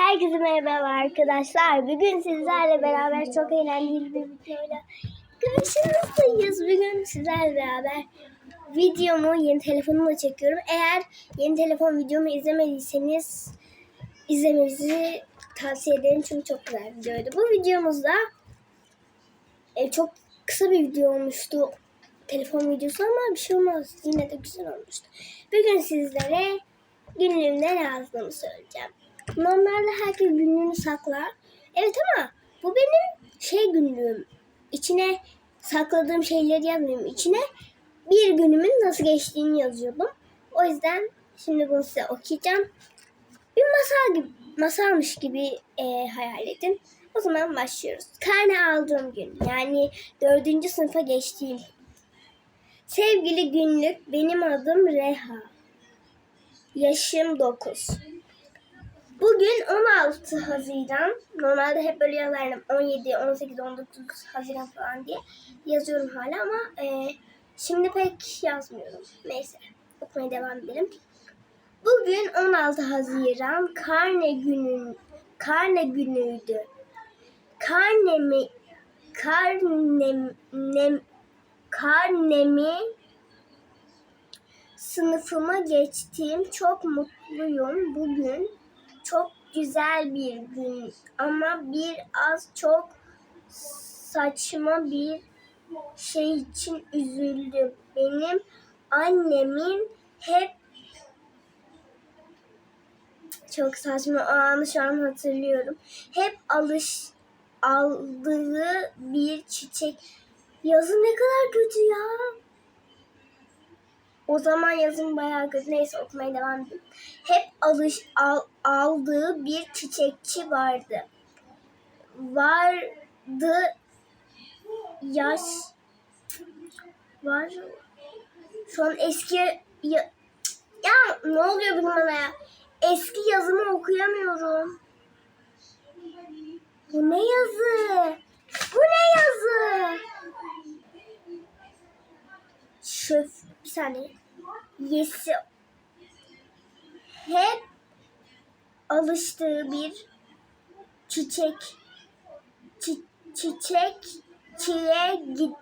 Herkese merhaba arkadaşlar. Bugün sizlerle beraber çok eğlenceli bir videoyla karşınızdayız. Bugün sizlerle beraber videomu yeni telefonumla çekiyorum. Eğer yeni telefon videomu izlemediyseniz izlemenizi tavsiye ederim çünkü çok güzel bir videoydu. Bu videomuzda e, çok kısa bir video olmuştu telefon videosu ama bir şey olmaz. Yine de güzel olmuştu. Bugün sizlere günlüğümde ne yazdığımı söyleyeceğim. Normalde herkes günlüğünü saklar. Evet ama bu benim şey günlüğüm. İçine sakladığım şeyleri yazmıyorum. İçine bir günümün nasıl geçtiğini yazıyordum. O yüzden şimdi bunu size okuyacağım. Bir masal gibi, masalmış gibi e, hayal edin. O zaman başlıyoruz. Karne aldığım gün yani dördüncü sınıfa geçtiğim. Sevgili günlük benim adım Reha. Yaşım 9. Bugün 16 Haziran. Normalde hep böyle yazardım. 17, 18, 19 Haziran falan diye yazıyorum hala ama e, şimdi pek yazmıyorum. Neyse okumaya devam edelim. Bugün 16 Haziran karne günün karne günüydü. Karnemi karnem nem, karnemi sınıfıma geçtiğim çok mutluyum bugün çok güzel bir gün ama biraz çok saçma bir şey için üzüldüm. Benim annemin hep çok saçma o anı şu an hatırlıyorum. Hep alış aldığı bir çiçek. Yazı ne kadar kötü ya. O zaman yazım bayağı kötü. Neyse okumaya devam edeyim. Hep alış al, aldığı bir çiçekçi vardı. Vardı yaş var. Şu an eski ya, ya ne oluyor bana ya? Eski yazımı okuyamıyorum. Bu ne yazı? Bu ne yazı? Şöf saniye. Yesi hep alıştığı bir çiçek çi, çiçekçiye git,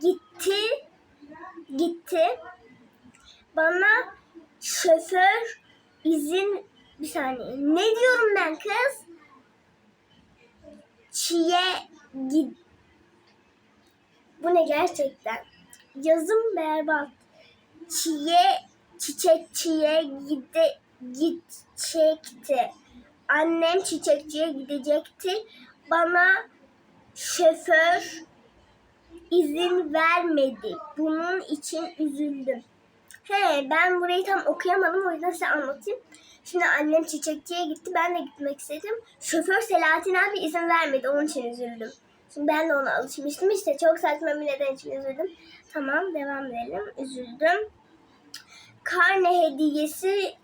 gitti gitti. Bana şoför izin bir saniye ne diyorum ben kız? Çiye git bu ne gerçekten? Yazım berbat çiye çiçekçiye gide gidecekti. Annem çiçekçiye gidecekti. Bana şoför izin vermedi. Bunun için üzüldüm. He ben burayı tam okuyamadım o yüzden size anlatayım. Şimdi annem çiçekçiye gitti. Ben de gitmek istedim. Şoför Selahattin abi izin vermedi. Onun için üzüldüm. Şimdi ben de ona alışmıştım. İşte çok saçma bir neden için üzüldüm. Tamam devam edelim. Üzüldüm. Karne hediyesi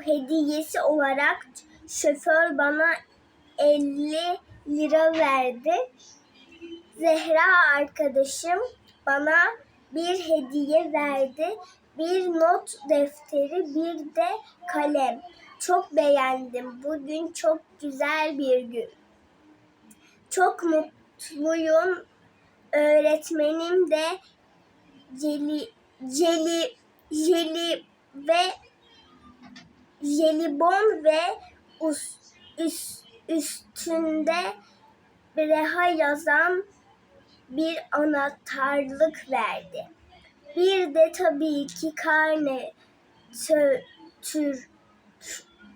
hediyesi olarak şoför bana 50 lira verdi. Zehra arkadaşım bana bir hediye verdi. Bir not defteri, bir de kalem. Çok beğendim. Bugün çok güzel bir gün. Çok mutluyum. Öğretmenim de Celi, Celi, Jeli ve jelibon ve us, üst, üstünde Reha yazan bir anahtarlık verdi. Bir de tabii ki karne tö,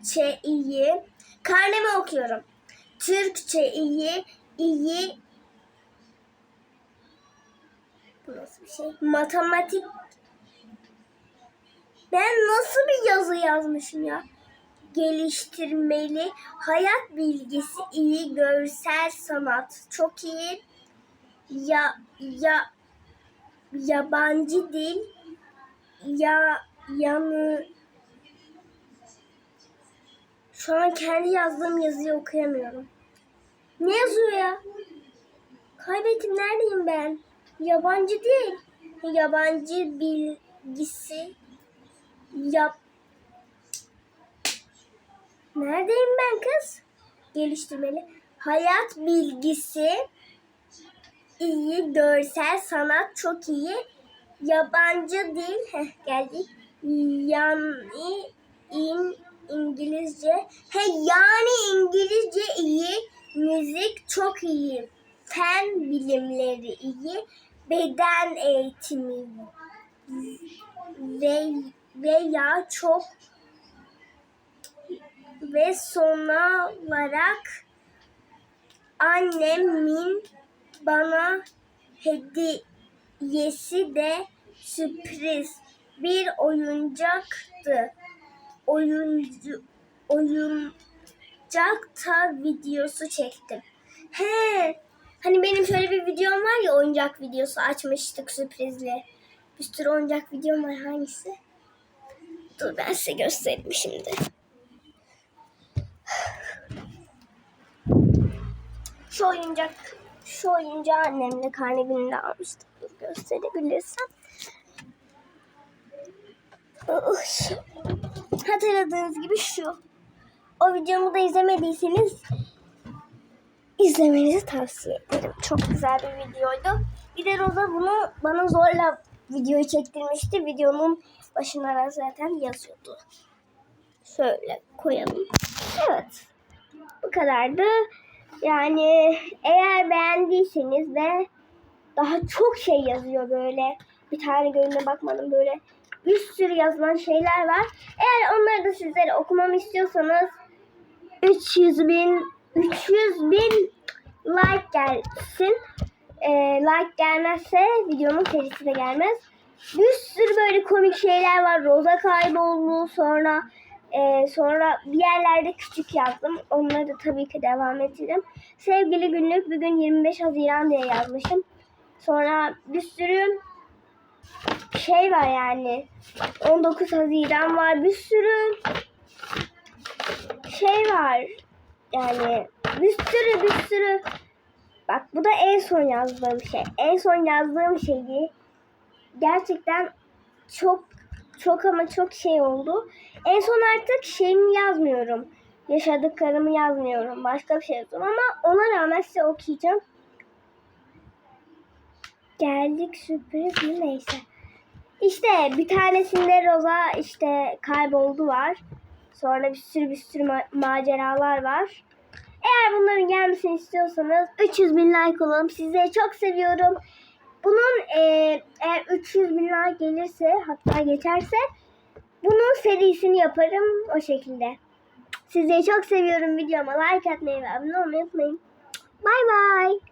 Türkçeyi karnemi okuyorum. Türkçe iyi iyi bu nasıl bir şey? Matematik ben nasıl bir yazı yazmışım ya? Geliştirmeli, hayat bilgisi iyi, görsel sanat çok iyi. Ya ya yabancı dil ya yanı şu an kendi yazdığım yazıyı okuyamıyorum. Ne yazıyor ya? Kaybettim neredeyim ben? Yabancı değil. Yabancı bilgisi yap Neredeyim ben kız? Geliştirmeli. Hayat bilgisi iyi, görsel sanat çok iyi. Yabancı dil, heh, geldik. Yani in, İngilizce, he yani İngilizce iyi, müzik çok iyi, fen bilimleri iyi, beden eğitimi ve veya çok ve son olarak annemin bana hediyesi de sürpriz bir oyuncaktı. Oyuncu oyuncakta videosu çektim. He, hani benim şöyle bir videom var ya oyuncak videosu açmıştık sürprizle. Bir sürü oyuncak videom var hangisi? Dur ben size göstereyim şimdi. Şu oyuncak, şu oyuncağı annemle karne gününde almıştık. Dur gösterebilirsem. Uş. Hatırladığınız gibi şu. O videomu da izlemediyseniz izlemenizi tavsiye ederim. Çok güzel bir videoydu. Bir de Roza bunu bana zorla videoyu çektirmişti. Videonun başına da zaten yazıyordu. Şöyle koyalım. Evet. Bu kadardı. Yani eğer beğendiyseniz ve daha çok şey yazıyor böyle. Bir tane görüne bakmadım böyle. Bir sürü yazılan şeyler var. Eğer onları da sizlere okumamı istiyorsanız 300 bin 300 bin like gelsin. Ee, like gelmezse videomun serisi de gelmez. Bir sürü böyle komik şeyler var. Roza kayboldu. Sonra e, sonra bir yerlerde küçük yazdım. Onları da tabii ki devam ettirdim. Sevgili günlük bugün 25 Haziran diye yazmışım. Sonra bir sürü şey var yani. 19 Haziran var. Bir sürü şey var. Yani bir sürü bir sürü. Bak bu da en son yazdığım şey. En son yazdığım şeyi gerçekten çok çok ama çok şey oldu. En son artık şeyimi yazmıyorum. Yaşadıklarımı yazmıyorum. Başka bir şey yazıyorum ama ona rağmen size okuyacağım. Geldik sürpriz mi neyse. İşte bir tanesinde Roza işte kayboldu var. Sonra bir sürü bir sürü ma- maceralar var. Eğer bunların gelmesini istiyorsanız 300 bin like olalım. Sizleri çok seviyorum. Bunun e, eğer 300 bin like gelirse hatta geçerse bunun serisini yaparım o şekilde. Sizleri çok seviyorum. Videoma like atmayı ve abone olmayı unutmayın. Bay bay.